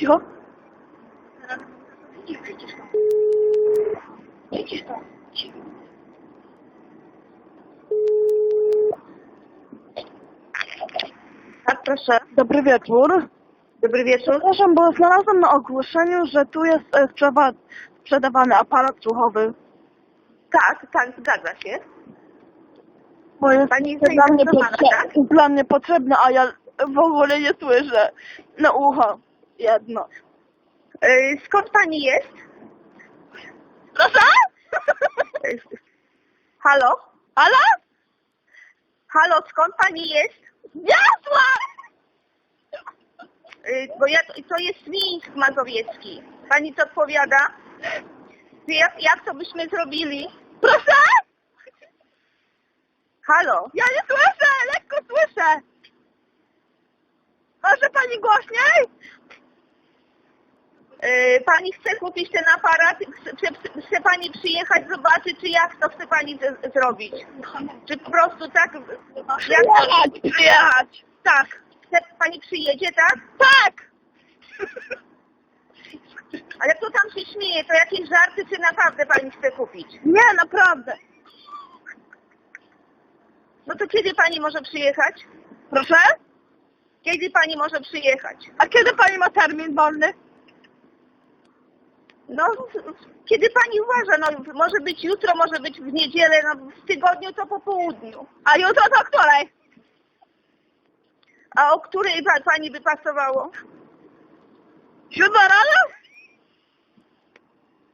Cicho. Tam. Tam. Tak, proszę. Dobry wieczór. Dobry wieczór. Przepraszam, bo znalazłam na ogłoszeniu, że tu jest e, sprzewa- sprzedawany aparat słuchowy. Tak, tak, zgadza się. Bo jest Pani jest dla mnie, zainteresowana, potrze- tak? dla mnie potrzebny, a ja w ogóle nie słyszę. Na ucho. Jedno. E, skąd pani jest? Proszę? E, halo? Halo? Halo, skąd pani jest? E, bo ja, to jest Mińsk Mazowiecki. Pani co odpowiada? Jak, jak to byśmy zrobili? Proszę? Halo? Ja nie słyszę, lekko słyszę. Może pani głośniej? E, pani chce kupić ten aparat? Chce, chce, pani przyjechać, zobaczyć, czy jak to chce pani z, zrobić? Czy po prostu tak? Jak Przyjechać, przyjechać. tak. Chce pani przyjedzie, tak? Tak! Ale kto tam się śmieje? To jakieś żarty, czy naprawdę pani chce kupić? Nie, naprawdę. No to kiedy pani może przyjechać? Proszę? Kiedy pani może przyjechać? A kiedy pani ma termin wolny? No, kiedy pani uważa, no może być jutro, może być w niedzielę, no w tygodniu to po południu. A jutro to której? A o której pa, pani by pasowało? Siódma rano?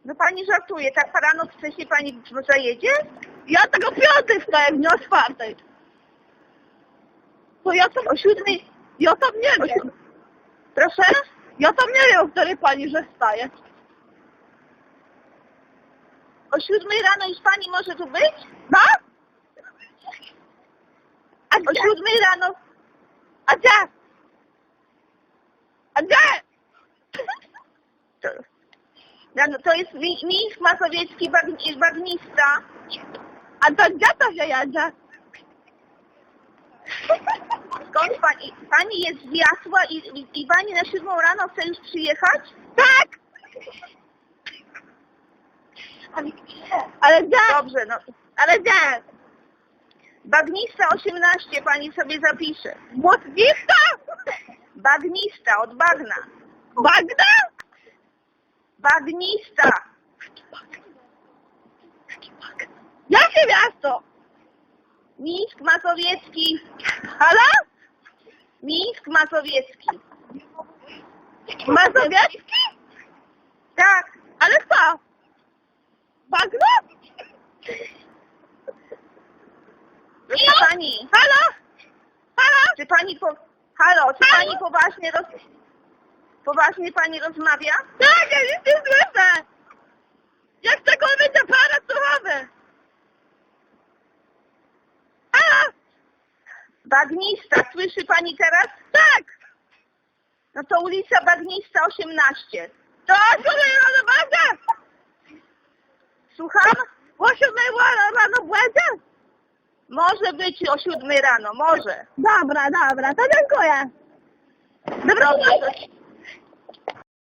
No pani żartuje, tak rano wcześniej pani zajedzie? Ja tego piątej wstaję, nie o czwartej. To ja tam O siódmej, ja tam nie wiem. proszę? Ja tam nie wiem, o której pani że wstaje. O siódmej rano już pani może tu być? Tak? A O siódmej rano? A gdzie? A gdzie? To, rano, to jest Mi- Mińsk Mazowiecki Bagni- Bagnista. A to gdzie to się jedzie? Skąd pani? Pani jest z Jasła i, i, i pani na siódmą rano chce już przyjechać? Tak! Ale gdzie? Dobrze, no. Ale gdzie? Bagnista 18 pani sobie zapisze. Mocnista? Bagnista od bagna. Bagna? Bagnista. Jakie miasto? Mińsk Mazowiecki. Halo? Mińsk Mazowiecki. Mazowiecki? Tak. Ale co? Bagno? Proszę pani, Halo? Halo? Czy pani po... Halo, czy pani poważnie roz... Poważnie pani rozmawia? Tak, ja nic nie słyszę. Ja chcę kupić aparat słuchowy. Halo? Bagnista, słyszy pani teraz? Tak. No to ulica Bagnista 18. To o siódmej rano będzie? Słucham? O siódmej rano będzie? Może być o 7 rano, może. Dobra, dobra, to dziękuję. Dobrze,